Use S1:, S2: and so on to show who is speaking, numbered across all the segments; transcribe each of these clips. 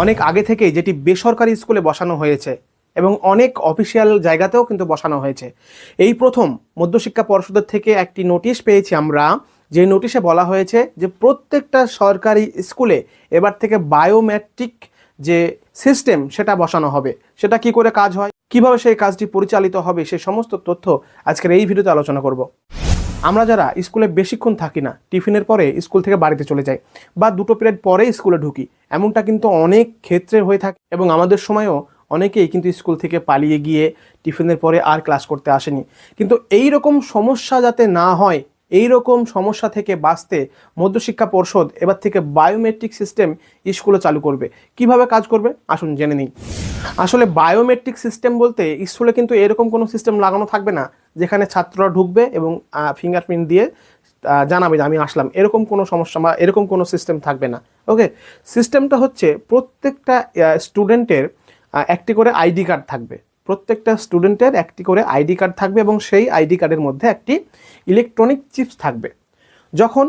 S1: অনেক আগে থেকেই যেটি বেসরকারি স্কুলে বসানো হয়েছে এবং অনেক অফিসিয়াল জায়গাতেও কিন্তু বসানো হয়েছে। এই প্রথম মধ্যশিক্ষা পর্ষদের থেকে একটি নোটিশ পেয়েছি আমরা, যে নোটিশে বলা হয়েছে যে প্রত্যেকটা সরকারি স্কুলে এবার থেকে বায়োমেট্রিক যে সিস্টেম সেটা বসানো হবে। সেটা কি করে কাজ হয়? কীভাবে সেই কাজটি পরিচালিত হবে? সে সমস্ত তথ্য আজকের এই ভিডিওতে আলোচনা করব। আমরা যারা স্কুলে বেশিক্ষণ থাকি না, টিফিনের পরে স্কুল থেকে বাড়িতে চলে যাই বা দুটো পিরিয়ড পরে স্কুলে ঢুকি, এমনটা কিন্তু অনেক ক্ষেত্রে হয়ে থাকে এবং আমাদের সময়ও অনেকেই কিন্তু স্কুল থেকে পালিয়ে গিয়ে টিফিনের পরে আর ক্লাস করতে আসেনি। কিন্তু এই রকম সমস্যা যাতে না হয় এই রকম সমস্যা থেকে বাঁচতে মধ্যশিক্ষা পর্ষদ এবার থেকে বায়োমেট্রিক সিস্টেম স্কুলে চালু করবে। কীভাবে কাজ করবে? আসুন জেনে নিই। আসলে বায়োমেট্রিক সিস্টেম বলতে স্কুলে কিন্তু এরকম কোনো সিস্টেম লাগানো থাকবে না যেখানে ছাত্ররা ঢুকবে এবং ফিঙ্গারপ্রিন্ট দিয়ে জানাবে যে আমি আসলাম। এরকম কোনো সমস্যা বা এরকম কোনো সিস্টেম থাকবে না। ওকে সিস্টেমটা হচ্ছে প্রত্যেকটা স্টুডেন্টের একটি করে আইডি কার্ড থাকবে। প্রত্যেকটা স্টুডেন্টের একটি করে আইডি কার্ড থাকবে এবং সেই আইডি কার্ডের মধ্যে একটি ইলেকট্রনিক চিপস থাকবে। যখন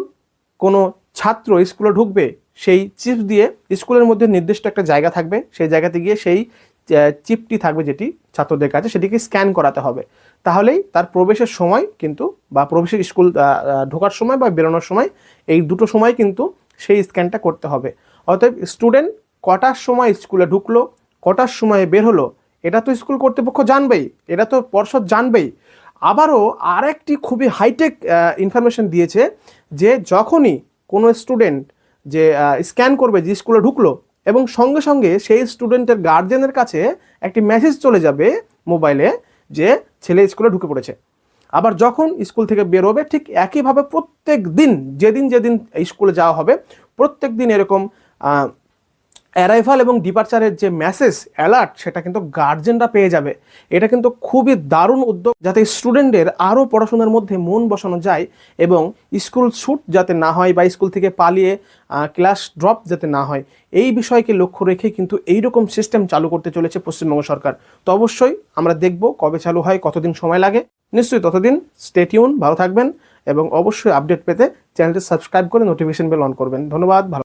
S1: কোনো ছাত্র স্কুলে ঢুকবে, সেই চিপস দিয়ে স্কুলের মধ্যে নির্দিষ্ট একটা জায়গা থাকবে। সেই জায়গাতে গিয়ে সেই চিপটি থাকবে যেটি ছাত্রদের কাছে সেটিকে স্ক্যান করাতে হবে। তাহলেই তার প্রবেশের সময় কিন্তু বা প্রবেশের স্কুল ঢোকার সময় বা বেরোনোর সময় এই দুটো সময় কিন্তু সেই স্ক্যানটা করতে হবে। অতএব স্টুডেন্ট কটার সময় স্কুলে ঢুকলো, কটার সময় বের হলো, এটা তো স্কুল কর্তৃপক্ষ জানবেই, এটা তো পর্ষদ জানবেই। আবারও আরেকটি খুবই হাইটেক ইনফরমেশন দিয়েছে যে যখনই কোনো স্টুডেন্ট যে স্ক্যান করবে যে স্কুলে ঢুকলো এবং সঙ্গে সঙ্গে সেই স্টুডেন্টের গার্জেনের কাছে একটি মেসেজ চলে যাবে মোবাইলে যে ছেলে স্কুলে ঢুকে পড়েছে। আবার যখন স্কুল থেকে বেরোবে ঠিক একইভাবে প্রত্যেক দিন যেদিন যেদিন স্কুলে যাওয়া হবে প্রত্যেক দিন এরকম অ্যারাইভাল এবং ডিপার্চারের যে মেসেজ অ্যালার্ট সেটা কিন্তু গার্জেনরা পেয়ে যাবে। এটা কিন্তু খুবই দারুণ উদ্যোগ, যাতে স্টুডেন্টদের আরও পড়াশোনার মধ্যে মন বসানো যায় এবং স্কুল ছুট যাতে না হয় বা স্কুল থেকে পালিয়ে ক্লাস ড্রপ যাতে না হয়। এই বিষয়কে লক্ষ্য রেখে কিন্তু এই রকম সিস্টেম চালু করতে চলেছে পশ্চিমবঙ্গ সরকার। তো অবশ্যই আমরা দেখব কবে চালু হয়, কতদিন সময় লাগে। নিশ্চয়ই ততদিন স্টেটিউন ভালো থাকবেন এবং অবশ্যই আপডেট পেতে চ্যানেলটি সাবস্ক্রাইব করে নোটিফিকেশন বেল অন করবেন। ধন্যবাদ, ভালো